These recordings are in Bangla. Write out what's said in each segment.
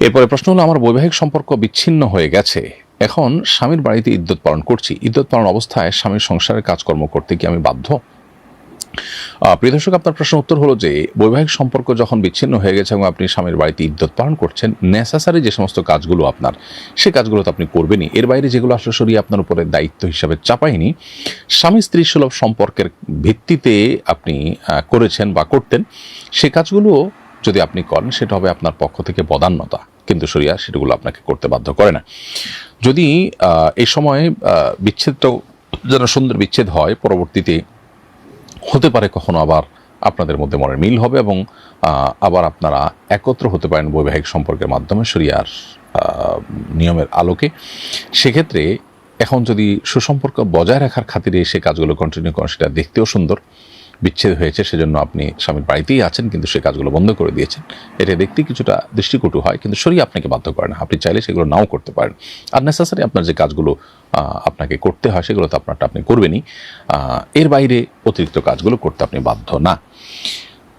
এরপরে প্রশ্ন হলো, আমার বৈবাহিক সম্পর্ক বিচ্ছিন্ন হয়ে গেছে। এখন স্বামীর বাড়িতে ইদ্যত পালন করছি। ইদ্যত পালন অবস্থায় স্বামীর সংসারের কাজকর্ম করতে কি আমি বাধ্য? প্রিয় দর্শক, আপনার প্রশ্ন উত্তর হলো যে, বৈবাহিক সম্পর্ক যখন বিচ্ছিন্ন হয়ে গেছে এবং আপনি স্বামীর বাড়িতে ইদ্যত পালন করছেন নেসেসারি যে সমস্ত কাজগুলো আপনার, সে কাজগুলো তো আপনি করবেনই। এর বাইরে যেগুলো আসলে সরিয়ে আপনার উপরে দায়িত্ব হিসাবে চাপায়নি, স্বামী স্ত্রী সুলভ সম্পর্কের ভিত্তিতে আপনি করেছেন বা করতেন, সে কাজগুলো যদি আপনি করেন সেটা হবে আপনার পক্ষ থেকে বদান্যতা। কিন্তু সরিয়া সেটাগুলো আপনাকে করতে বাধ্য করে না। যদি এই সময়ে আহ, বিচ্ছেদটাও যেন সুন্দর বিচ্ছেদ হয় পরবর্তীতে হতে পারে কখনো আবার আপনাদের মধ্যে মনের মিল হবে এবং আবার আপনারা একত্র হতে পারেন বৈবাহিক সম্পর্কের মাধ্যমে শরিয়ার নিয়মের আলোকে। সেক্ষেত্রে এখন যদি সুসম্পর্ক বজায় রাখার খাতিরে সে কাজগুলো কন্টিনিউ করেন সেটা দেখতেও সুন্দর। বিচ্ছেদ হয়েছে, সেজন্য আপনি স্বামীর বাড়িতেই আছেন, কিন্তু সেই কাজগুলো বন্ধ করে দিয়েছেন। এটা দেখতে কিছুটা দৃষ্টিকটু হয়, কিন্তু শরীর আপনাকে বাধ্য করে না। আপনি চাইলে সেগুলো নাও করতে পারেন। আর নেসেসারি আপনার যে কাজগুলো আপনাকে করতে হয়, সেগুলো তো আপনারটা আপনি করবেনই। এর বাইরে অতিরিক্ত কাজগুলো করতে আপনি বাধ্য না।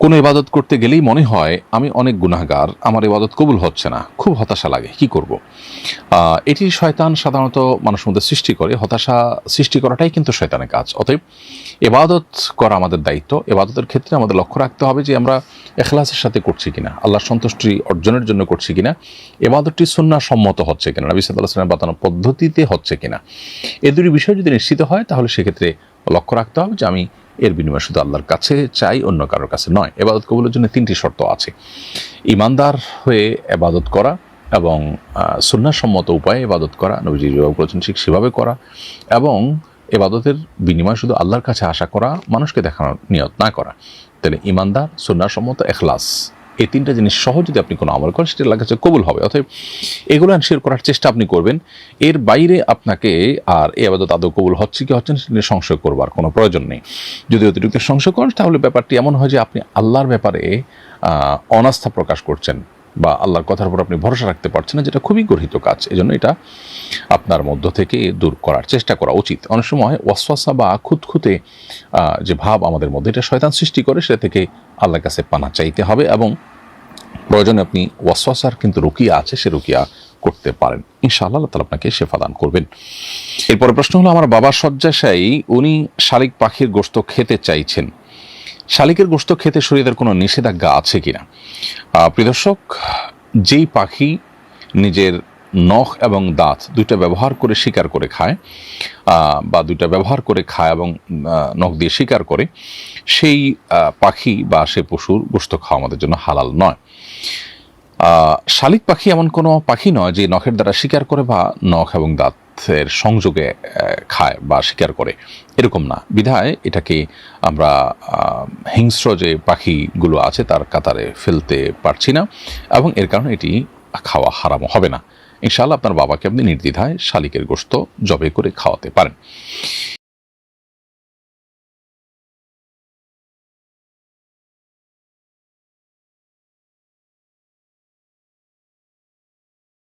কোনো ইবাদত করতে গেলেই মনে হয় আমি অনেক গুনাহগার, আমার ইবাদত কবুল হচ্ছে না, খুব হতাশা লাগে, কি করব? এটি শয়তান সাধারণত মানুষের মধ্যে সৃষ্টি করে, হতাশা সৃষ্টি করাটাই কিন্তু শয়তানের কাজ। অতএব এবাদত করা আমাদের দায়িত্ব এবাদতের ক্ষেত্রে আমাদের লক্ষ্য রাখতে হবে যে আমরা এখলাসের সাথে করছি কিনা, আল্লাহর সন্তুষ্টি অর্জনের জন্য করছি কিনা এবাদতটি সুন্না সম্মত হচ্ছে কিনা, নবী সাল্লাহ সাল্লামের বাতানো পদ্ধতিতে হচ্ছে কিনা। এ দুটি বিষয় যদি নিশ্চিত হয়, তাহলে সেক্ষেত্রে লক্ষ্য রাখতে হবে যে আমি এর বিনিময়ে শুধু আল্লাহর কাছে চাই, অন্য কারোর কাছে নয়। এবাদত কবুলের জন্য তিনটি শর্ত আছে। ইমানদার হয়ে এবাদত করা এবং সুন্নাসম্মত উপায়ে এবাদত করা, নবীজি যেভাবে করেছেন ঠিক সেভাবে করা এবং এবাদতের বিনিময় শুধু আল্লাহর কাছে আশা করা, মানুষকে দেখানোর নিয়ত না করা। তাহলে ইমানদার সুন্নাসম্মত এখলাস। এই তিনটা জিনিস সহ যদি আপনি কোনো আমল করেন সেটা আল্লাহ কাছে কবুল হবে। অতএব এগুলো শেয়ার করার চেষ্টা আপনি করবেন। এর বাইরে আপনাকে আর এ আবাদত আদৌ কবুল হচ্ছে কি হচ্ছে না, সেটা নিয়ে সংশয় করবার কোনো প্রয়োজন নেই। যদি অতিরিক্ত সংশয় করেন, তাহলে ব্যাপারটি এমন হয় যে আপনি আল্লাহর ব্যাপারে অনাস্থা প্রকাশ করছেন। বা আল্লাহর কথার উপর আপনি ভরসা রাখতে পারছেন না, যেটা খুবই গর্হিত কাজ। এজন্য এটা আপনার মধ্য থেকে দূর করার চেষ্টা করা উচিত। অনেক সময় ওয়াসওয়াসা বা খুঁতখুঁতে যে ভাব আমাদের মধ্যে, এটা শয়তান সৃষ্টি করে, সেটা থেকে আল্লাহর কাছে পানা চাইতে হবে এবং প্রয়োজনে আপনি ওয়াসওয়াসার কিন্তু রুকিয়া আছে, সে রুকিয়া করতে পারেন। ইনশাআল্লাহ আল্লাহ তালা আপনাকে শেফাদান করবেন। এরপরে প্রশ্ন হলো, আমার বাবার শয্যাশায়ী, উনি শালিক পাখির গোস্ত খেতে চাইছেন। শালিকের গোস্ত খেতে শরীরের কোনো নিষেধাজ্ঞা আছে কিনা? প্রিয় যেই পাখি নিজের নখ এবং দাঁত দুইটা ব্যবহার করে শিকার করে খায় বা দুইটা ব্যবহার করে খায় এবং নখ দিয়ে শিকার করে, সেই পাখি বা সে পশুর গোস্ত খাওয়া আমাদের জন্য হালাল নয়। শালিক পাখি এমন কোনো পাখি নয় যে নখের দ্বারা শিকার করে বা নখ এবং দাঁতের সংযোগে খায় বা শিকার করে। এরকম না। বিধায় এটাকে আমরা হিংস্র যে পাখিগুলো আছে তার কাতারে ফেলতে পারছি না এবং এর কারণে এটি খাওয়া হারামও হবে না। ইনশাআল্লাহ আপনার বাবাকে আপনি নির্দ্বিধায় শালিকের গোস্ত জবে করে খাওয়াতে পারেন।